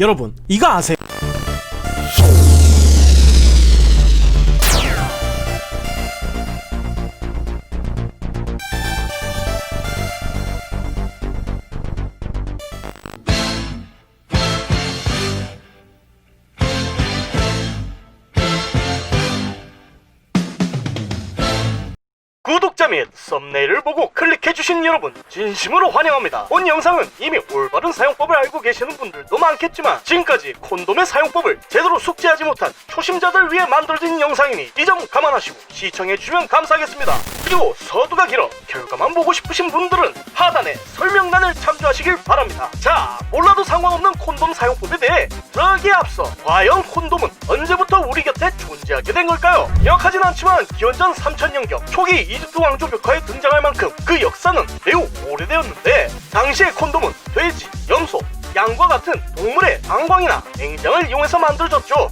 여러분 이거 아세요? 구독자 및 썸네일을 보고 클릭해주신 여러분 진심으로 환영합니다. 본 영상은 이미 올바른 사용법을 알고 계시는 분들도 많겠지만 지금까지 콘돔의 사용법을 제대로 숙지하지 못한 초심자들 위해 만들어진 영상이니 이 점 감안하시고 시청해주시면 감사하겠습니다. 그리고 서두가 길어 결과만 보고 싶으신 분들은 하단에 설명란을 참조하시길 바랍니다. 자 몰라도 상관없는 콘돔 사용법에 대해 저기에 앞서 과연 콘돔은 언제부터 우리 곁에 존재하게 된 걸까요? 기억하진 않지만 기원전 3000년경 초기 이집트 왕조 벽화에 등장할 만큼 그 역사는 매우 오래되었는데 당시의 콘돔은 돼지, 염소, 양과 같은 동물의 방광이나 냉장을 이용해서 만들어졌죠.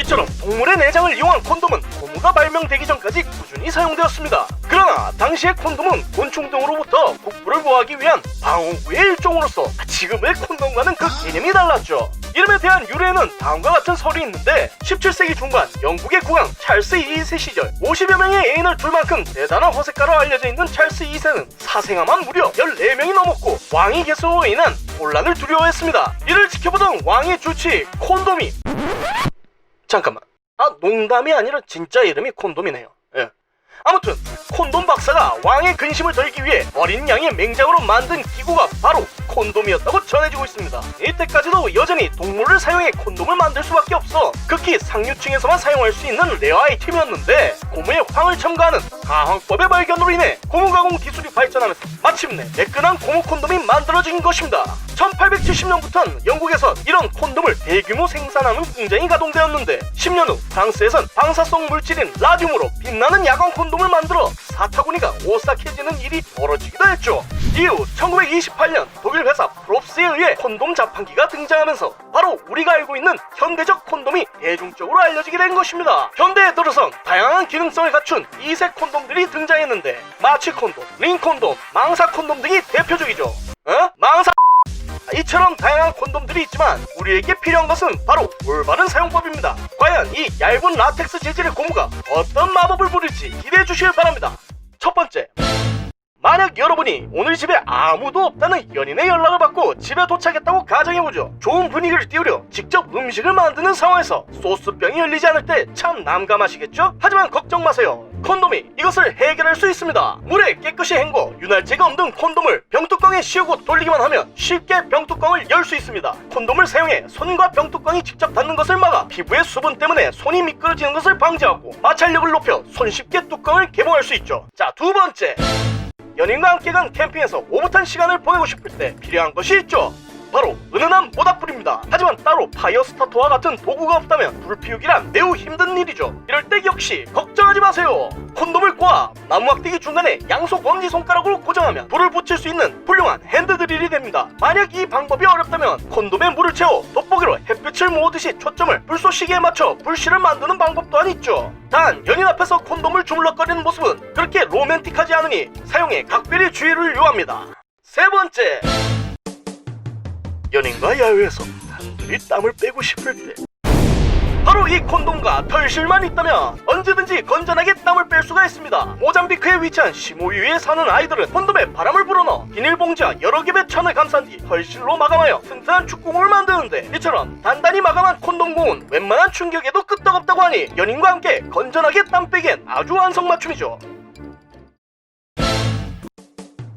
이처럼 동물의 내장을 이용한 콘돔은 고무가 발명되기 전까지 꾸준히 사용되었습니다. 그러나 당시의 콘돔은 곤충 등으로부터 국부를 보호하기 위한 방어구의 일종으로서 지금의 콘돔과는 그 개념이 달랐죠. 이름에 대한 유래에는 다음과 같은 설이 있는데 17세기 중반 영국의 국왕 찰스 2세 시절 50여 명의 애인을 둘 만큼 대단한 허세가로 알려져 있는 찰스 2세는 사생아만 무려 14명이 넘었고 왕위 개수로 인한 혼란을 두려워했습니다. 이를 지켜보던 왕의 주치 콘돔이 잠깐만. 아, 농담이 아니라 진짜 이름이 콘돔이네요. 예. 아무튼 콘돔 박사가 왕의 근심을 덜기 위해 어린 양의 맹장으로 만든 기구가 바로 콘돔이었다고 전해지고 있습니다. 이때까지도 여전히 동물을 사용해 콘돔을 만들 수밖에 없어 극히 상류층에서만 사용할 수 있는 레어 아이템이었는데 고무에 황을 첨가하는 가황법의 발견으로 인해 고무 가공 기술이 발전하면서 마침내 매끈한 고무 콘돔이 만들어진 것입니다. 1870년부터는 영국에서 이런 콘돔을 대규모 생산하는 공장이 가동되었는데 10년 후 프랑스에선 방사성 물질인 라듐으로 빛나는 야광 콘돔을 만들어 사타구니가 오싹해지는 일이 벌어지기도 했죠. 이후 1928년 독일 회사 프롭스에 의해 콘돔 자판기가 등장하면서 바로 우리가 알고 있는 현대적 콘돔이 대중적으로 알려지게 된 것입니다. 현대에 들어선 다양한 기능성을 갖춘 이색 콘돔들이 등장했는데 마취 콘돔, 링 콘돔, 망사 콘돔 등이 대표적이죠. 어? 망사 이처럼 다양한 콘돔들이 있지만 우리에게 필요한 것은 바로 올바른 사용법입니다. 과연 이 얇은 라텍스 재질의 고무가 어떤 마법을 부릴지 기대해 주시길 바랍니다. 첫 번째. 만약 여러분이 오늘 집에 아무도 없다는 연인의 연락을 받고 집에 도착했다고 가정해보죠. 좋은 분위기를 띄우려 직접 음식을 만드는 상황에서 소스병이 열리지 않을 때 참 난감하시겠죠? 하지만 걱정 마세요. 콘돔이 이것을 해결할 수 있습니다. 물에 깨끗이 헹궈 윤활제가 없는 콘돔을 병뚜껑에 씌우고 돌리기만 하면 쉽게 병뚜껑을 열 수 있습니다. 콘돔을 사용해 손과 병뚜껑이 직접 닿는 것을 막아 피부의 수분 때문에 손이 미끄러지는 것을 방지하고 마찰력을 높여 손쉽게 뚜껑을 개봉할 수 있죠. 자, 두 번째. 연인과 함께 간 캠핑에서 오붓한 시간을 보내고 싶을 때 필요한 것이 있죠. 바로 은은한 모닥 불입니다. 하지만 따로 파이어 스타터와 같은 도구가 없다면 불 피우기란 매우 힘든 일이죠. 이럴 때 역시 걱정하지 마세요. 콘돔을 꼬아 나무 막대기 중간에 양손 검지 손가락으로 고정하면 불을 붙일 수 있는 훌륭한 핸드 드릴이 됩니다. 만약 이 방법이 어렵다면 콘돔에 물을 채워 돋보기로 햇빛을 모으듯이 초점을 불쏘시개에 맞춰 불씨를 만드는 방법 또한 있죠. 단 연인 앞에서 콘돔을 주물럭거리는 모습은 그렇게 로맨틱하지 않으니 사용에 각별히 주의를 요합니다. 세 번째. 연인과 야외에서 단둘이 땀을 빼고 싶을 때 바로 이 콘돔과 털실만 있다면 언제든지 건전하게 땀을 뺄 수가 있습니다. 모잠비크에 위치한 시모유에 사는 아이들은 콘돔에 바람을 불어넣어 비닐봉지와 여러 겹의 천을 감싼 뒤 털실로 마감하여 튼튼한 축구공을 만드는데 이처럼 단단히 마감한 콘돔공은 웬만한 충격에도 끄떡없다고 하니 연인과 함께 건전하게 땀 빼기엔 아주 완성맞춤이죠.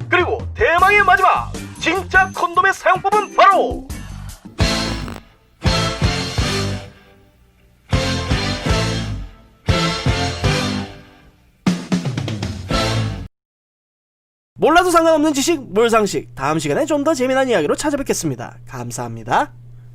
그리고 대망의 마지막 진짜 콘돔의 사용법은 바로 몰라도 상관없는 지식 몰상식 다음 시간에 좀 더 재미난 이야기로 찾아뵙겠습니다. 감사합니다.